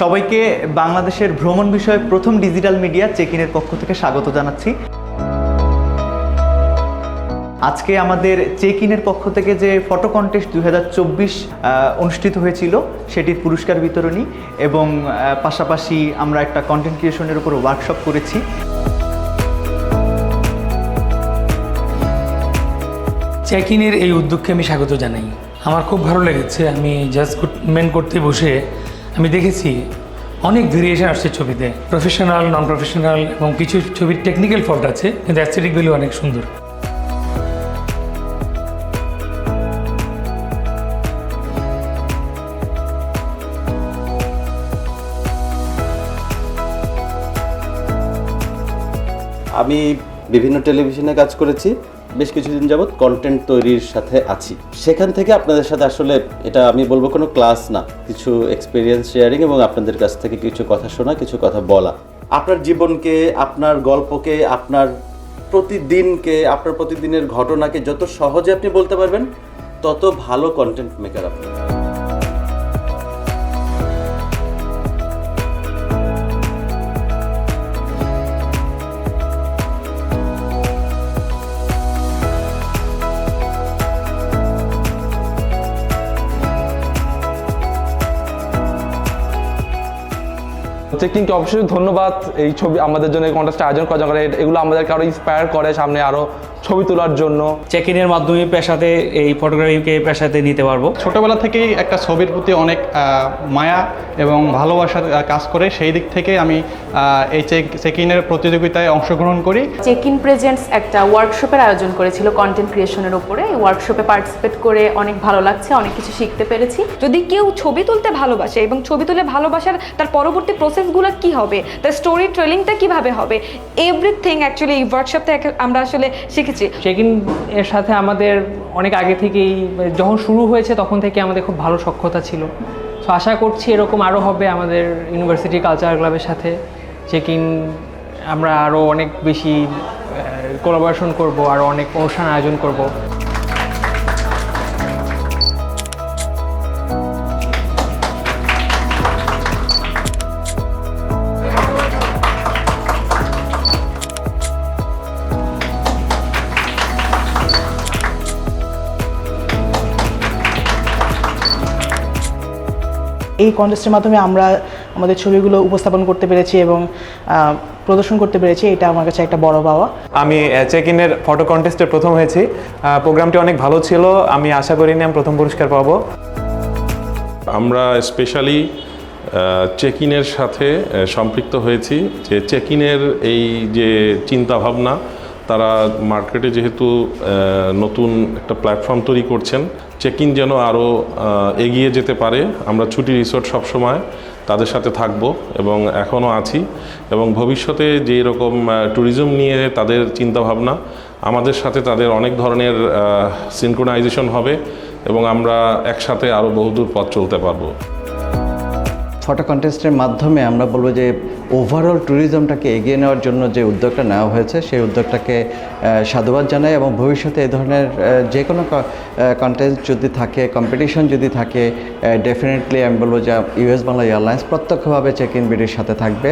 সবাইকে বাংলাদেশের ভ্রমণ বিষয়ে প্রথম ডিজিটাল মিডিয়া চেক ইনের পক্ষ থেকে স্বাগত জানাচ্ছি। আজকে আমাদের চেক ইনের পক্ষ থেকে যে ফটো কন্টেস্ট দুই অনুষ্ঠিত হয়েছিল, সেটির পুরস্কার বিতরণী এবং পাশাপাশি আমরা একটা কন্টেন্ট ক্রিয়েশনের উপর ওয়ার্কশপ করেছি। চেক ইনের এই উদ্যোগকে আমি স্বাগত জানাই। আমার খুব ভালো লেগেছে, আমি জাস্ট মেন করতে বসে আমি দেখেছি অনেক ভেরিয়েশন আসছে ছবিতে। প্রফেশনাল নন প্রফেশনাল এবং কিছু ছবির টেকনিক্যাল ফল্ট আছে, কিন্তু অ্যাস্থেটিক ভ্যালু অনেক সুন্দর। আমি বিভিন্ন টেলিভিশনে কাজ করেছি। বেশ কিছুদিন যাবৎ কন্টেন্ট তৈরির সাথে আছি। সেখান থেকে আপনাদের সাথে আসলে এটা আমি বলব কোনো ক্লাস না, কিছু এক্সপিরিয়েন্স শেয়ারিং এবং আপনাদের কাছ থেকে কিছু কথা শোনা, কিছু কথা বলা। আপনার জীবনকে, আপনার গল্পকে, আপনার প্রতিদিনকে, আপনার প্রতিদিনের ঘটনাকে যত সহজে আপনি বলতে পারবেন, তত ভালো কন্টেন্ট মেকার আপনি। চেকিংকে অবশ্যই ধন্যবাদ। এই ছবি আমাদের জন্য এই কন্টেস্ট আয়োজন জন্য। কারণ এগুলো আমাদেরকে আরও ইন্সপায়ার করে সামনে আরও ছবি তোলার জন্য। চেক ইনের মাধ্যমে পেশাতে এই ফটোগ্রাফিকে পেশাতে নিতে পারব। ছোটবেলা থেকেই একটা ছবির প্রতি অনেক মায়া এবং ভালোবাসার কাজ করে। সেই দিক থেকে আমি এই চেক চেক ইনের প্রতিযোগিতায় অংশগ্রহণ করি। চেক ইন প্রেজেন্টস একটা ওয়ার্কশপের আয়োজন করেছিল কন্টেন্ট ক্রিয়েশনের উপরে। এই ওয়ার্কশপে পার্টিসিপেট করে অনেক ভালো লাগছে অনেক কিছু শিখতে পেরেছি। যদি কেউ ছবি তুলতে ভালোবাসে এবং ছবি তুলে ভালোবাসার তার পরবর্তী প্রসেসগুলো কি হবে? তার স্টোরি ট্রেলিংটা কীভাবে হবে? এভরিথিং অ্যাকচুয়ালি এই ওয়ার্কশপ থেকে আমরা আসলে শিখেছি। চেক ইন এর সাথে আমাদের অনেক আগে থেকেই, যখন শুরু হয়েছে তখন থেকে আমাদের খুব ভালো সক্ষতা ছিল। সো আশা করছি এরকম আরও হবে আমাদের ইউনিভার্সিটি কালচার ক্লাবের সাথে চেক আমরা আরও অনেক বেশি কোলাবোরেশন করব আরও অনেক অনুষ্ঠান আয়োজন করব। এই কন্টেস্টের মাধ্যমে আমরা আমাদের ছবিগুলো উপস্থাপন করতে পেরেছি এবং প্রদর্শন করতে পেরেছি এটা আমার কাছে একটা বড় পাওয়া। আমি চেক ইনের ফটো কন্টেস্টে প্রথম হয়েছি। প্রোগ্রামটি অনেক ভালো ছিল আমি আশা করিনি আমি প্রথম পুরস্কার পাবো। আমরা স্পেশালি চেক ইনের সাথে সম্পৃক্ত হয়েছি যে চেক ইনের এই যে চিন্তাভাবনা তারা মার্কেটে যেহেতু নতুন একটা প্ল্যাটফর্ম তৈরি করছেন চেক ইন যেন আরও এগিয়ে যেতে পারে। আমরা ছুটি রিসোর্ট সবসময় তাদের সাথে থাকব এবং এখনও আছি। এবং ভবিষ্যতে যে রকম ট্যুরিজম নিয়ে তাদের চিন্তাভাবনা, আমাদের সাথে তাদের অনেক ধরনের সিনক্রোনাইজেশন হবে এবং আমরা একসাথে আরও বহুদূর পথ চলতে পারব। ফটো কন্টেস্টের মাধ্যমে আমরা বলব যে ওভারঅল ট্যুরিজমটাকে এগিয়ে নেওয়ার জন্য যে উদ্যোগটা নেওয়া হয়েছে, সেই উদ্যোগটাকে সাধুবাদ জানাই এবং ভবিষ্যতে এ ধরনের যে কোনো কন্টেস্ট যদি থাকে কম্পিটিশন যদি থাকে ডেফিনেটলি আমি বলব যে ইউএস বাংলা এয়ারলাইন্স প্রত্যক্ষভাবে চেক ইন বিডির সাথে থাকবে।